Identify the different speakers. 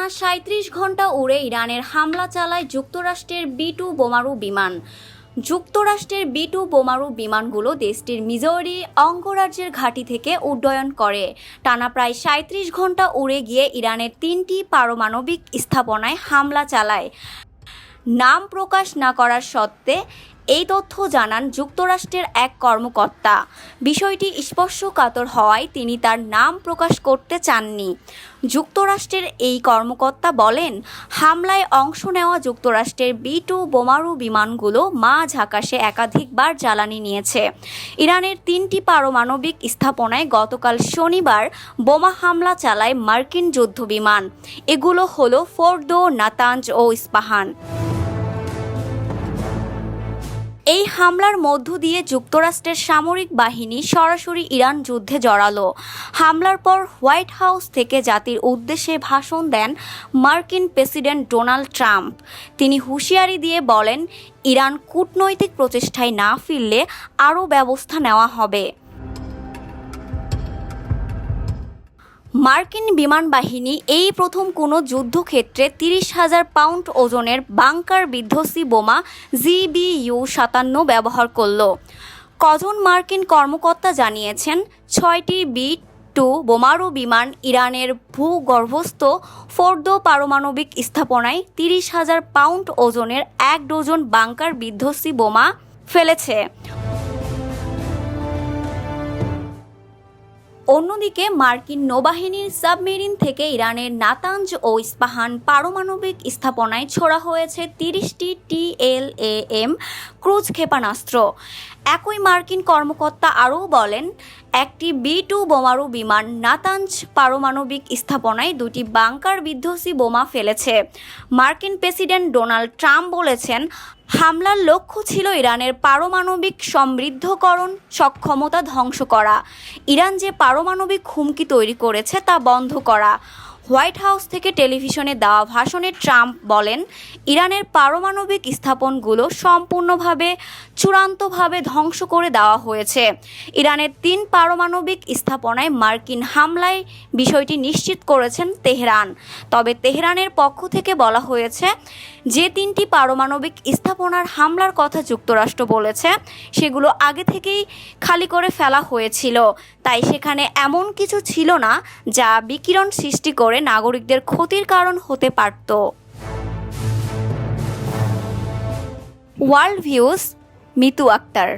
Speaker 1: টানা সাঁত্রিশ ঘণ্টা উড়ে ইরানের হামলা চালায় যুক্তরাষ্ট্রের বি টু বোমারু বিমান। যুক্তরাষ্ট্রের বি টু বোমারু বিমানগুলো দেশটির মিজৌরি অঙ্গরাজ্যের ঘাঁটি থেকে উড্ডয়ন করে। টানা প্রায় সাঁত্রিশ ঘণ্টা উড়ে গিয়ে ইরানের তিনটি পারমাণবিক স্থাপনায় হামলা চালায়। নাম প্রকাশ না করার সত্ত্বে এই তথ্য জানান যুক্তরাষ্ট্রের এক কর্মকর্তা। বিষয়টি স্পর্শকাতর হওয়ায় তিনি তার নাম প্রকাশ করতে চাননি। যুক্তরাষ্ট্রের এই কর্মকর্তা বলেন, হামলায় অংশ নেওয়া যুক্তরাষ্ট্রের বি টু বোমারু বিমানগুলো মাঝ আকাশে একাধিকবার জ্বালানি নিয়েছে। ইরানের তিনটি পারমাণবিক স্থাপনায় গতকাল শনিবার বোমা হামলা চালায় মার্কিন যুদ্ধবিমান। এগুলো হলো ফোর্দো নাতাঞ্জ ও ইস্পাহান। এই হামলার মধ্য দিয়ে যুক্তরাষ্ট্রের সামরিক বাহিনী সরাসরি ইরান যুদ্ধে জড়ালো। হামলার পর হোয়াইট হাউস থেকে জাতির উদ্দেশ্যে ভাষণ দেন মার্কিন প্রেসিডেন্ট ডোনাল্ড ট্রাম্প। তিনি হুঁশিয়ারি দিয়ে বলেন, ইরান কূটনৈতিক প্রচেষ্টায় না ফিরলে আরও ব্যবস্থা নেওয়া হবে। মার্কিন বিমান বাহিনী এই প্রথম কোনো যুদ্ধক্ষেত্রে তিরিশ হাজার পাউন্ড ওজনের বাংকার বিধ্বসী বোমা জিবিইউ সাতান্ন ব্যবহার করল। কজন মার্কিন কর্মকর্তা জানিয়েছেন, ছয়টি বি টু বোমারু বিমান ইরানের ভূগর্ভস্থ ফোর্দো পারমাণবিক স্থাপনায় তিরিশ হাজার পাউন্ড ওজনের এক ডজন বাংকার বিধ্বসী বোমা ফেলেছে। অন্যদিকে মার্কিন নৌবাহিনীর সাবমেরিন থেকে ইরানের নাতাঞ্জ ও ইস্পাহান পারমাণবিক স্থাপনায় ছোড়া হয়েছে তিরিশটি টিএলএএম ক্রুজ ক্ষেপণাস্ত্র। একই মার্কিন কর্মকর্তা আরও বলেন, একটি বি টু বোমারু বিমান নাতাঞ্জ পারমাণবিক স্থাপনায় দুটি বাংকার বিধ্বসী বোমা ফেলেছে। মার্কিন প্রেসিডেন্ট ডোনাল্ড ট্রাম্প বলেছেন, হামলার লক্ষ্য ছিল ইরানের পারমাণবিক সমৃদ্ধকরণ, সক্ষমতা ধ্বংস করা। ইরান যে পারমাণবিক হুমকি তৈরি করেছে তা বন্ধ করা। হোয়াইট হাউস থেকে টেলিভিশনে দেওয়া ভাষণে ট্রাম্প বলেন, ইরানের পারমাণবিক স্থাপনগুলো সম্পূর্ণভাবে চূড়ান্তভাবে ধ্বংস করে দেওয়া হয়েছে। ইরানের তিন পারমাণবিক স্থাপনায় মার্কিন হামলায় বিষয়টি নিশ্চিত করেছেন তেহরান। তবে তেহরানের পক্ষ থেকে বলা হয়েছে, যে তিনটি পারমাণবিক স্থাপনার হামলার কথা যুক্তরাষ্ট্র বলেছে, সেগুলো আগে থেকেই খালি করে ফেলা হয়েছিল। তাই সেখানে এমন কিছু ছিল না, যা বিকিরণ সৃষ্টি করে নাগরিকদের ক্ষতির কারণ হতে পারত। World views Mitu Akter